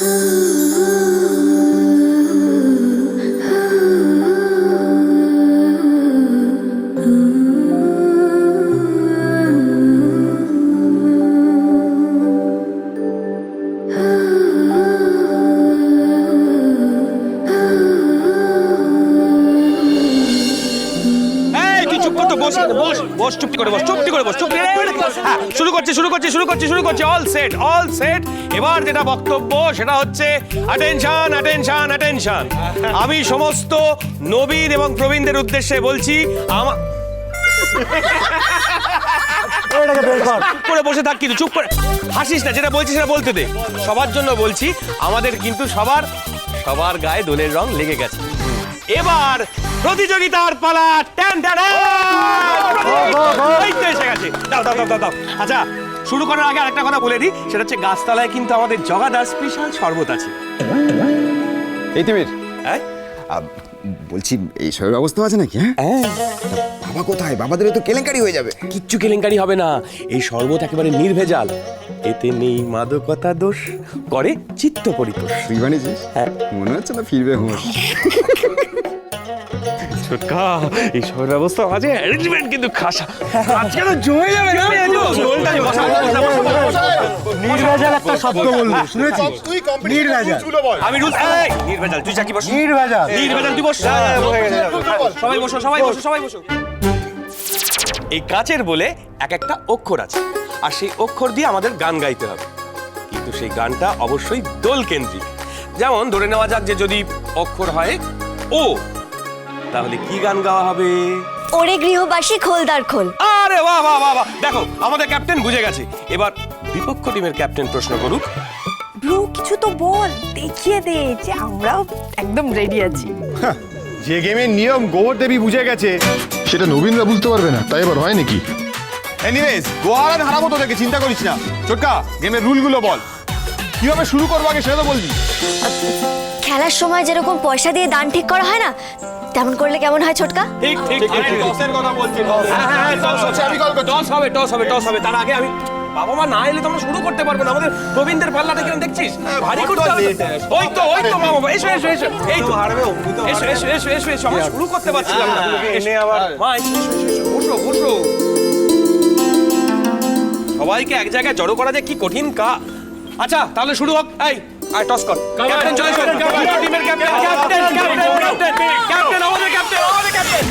এই চুপ কর তো বস বস বস চুপটি করে বস চুপটি করে বস করে হ্যাঁ শুরু করছি শুরু করছি শুরু করছি শুরু করছি অল সেট অল সেট এবার যেটা বক্তব্য সেটা হচ্ছে অ্যাটেনশন অ্যাটেনশন অ্যাটেনশন আমি সমস্ত নবীন এবং প্রবীণদের উদ্দেশ্যে বলছি আমার চুপ করে। বসে থাক কিন্তু চুপ করে। হাসিস না যেটা বলছি সেটা বলতে দে। সবার জন্য বলছি আমাদের কিন্তু সবার সবার গায়ে দোলের রং লেগে গেছে। এবার প্রতিযোগিতার পালা ট্যান ট্যান। দাও দাও দাও দাও আচ্ছা শুরু করার আগে আরেকটা কথা বলে দিই সেটা হচ্ছে গাছতলায় কিন্তু আমাদের জগাদার স্পেশাল শরবত আছে। এই তিমির। হ্যাঁ? বলছি এই সবের ব্যবস্থা আছে নাকি হ্যাঁ? বাবা কোথায়? বাবাদের তো কেলেঙ্কারি হয়ে যাবে। কিচ্ছু কেলেঙ্কারি হবে না। এই শরবত একেবারে নির্ভেজাল। এতে নেই মাদকতা দোষ করে চিত্ত পরিতোষ তুই বানিয়েছিস? হ্যাঁ। মনে হচ্ছে না ফিরবে হোস ছোটকা এই সবের ব্যবস্থা আছে অ্যারেঞ্জমেন্ট কিন্তু খাসা। আজকে তো জমে যাবে না নির্ভেজাল একটা শব্দ বলল শুনেছিস নির্ভেজাল। আমি রুল এই নির্ভেজাল তুই চাকি বস। নির্ভেজাল। নির্ভেজাল তুই বস। সবাই বসো সবাই বসো সবাই বসো। এই কাচের বলে এক একটা অক্ষর আছে আর সেই অক্ষর দিয়ে আমাদের গান গাইতে হবে। কিন্তু সেই গানটা অবশ্যই দোল কেন্দ্রিক যেমন ধরে নেওয়া যাক যে যদি অক্ষর হয় ও তাহলে কি গান গাওয়া হবে? ওরে গৃহবাসী খোল খোলদার খোল। আরে বাহ বাহ বাহ বাহ। দেখো আমাদের ক্যাপ্টেন বুঝে গেছে। এবার বিপক্ষ টিমের ক্যাপ্টেন প্রশ্ন করুক। ব্লু কিছু তো বল দেখিয়ে দে যে আমরাও একদম রেডি আছি। যে গেমের নিয়ম গোবর দেবী বুঝে গেছে। সেটা নবীনরা বুঝতে পারবে না তাই এবার হয় নাকি? এনিওয়েজ গোহারান হারাবো তোদেরকে চিন্তা করিস না। ছোটকা গেমের রুলগুলো বল। কীভাবে শুরু করব আগে সেটা তো বলবি। খেলার সময় যেরকম পয়সা দিয়ে দান ঠিক করা হয় না তেমন করলে কেমন হয় ছোটকা? ঠিক ঠিক টসের কথা বলছি হ্যাঁ, হ্যাঁ, হ্যাঁ, টস হচ্ছে, আমি কল করছি। টস হবে টস হবে টস হবে। তার আগে আমি বাবা মা না এলে তো আমরা শুরু করতে পারব না। আমাদের প্রবীণদের পাল্লাটা কিরম দেখছিস? ভারী করতে হবে ওই তো ওই তো বাবা এসো এসো এসো। এই তো। হারবে এসো এসো এসো এসো এসো। আমরা শুরু করতে পারছিলাম না। এনে আবার মা এসো এসো। বসো বসো। সবাইকে এক জায়গায় জড়ো করা যে কি কঠিন কা আচ্ছা তাহলে শুরু হোক। এই আয় টস কর। ক্যাপ্টেন চলে এসো টিমের captain captain captain captain captain আমাদের ক্যাপ্টেন আমাদের ক্যাপ্টেন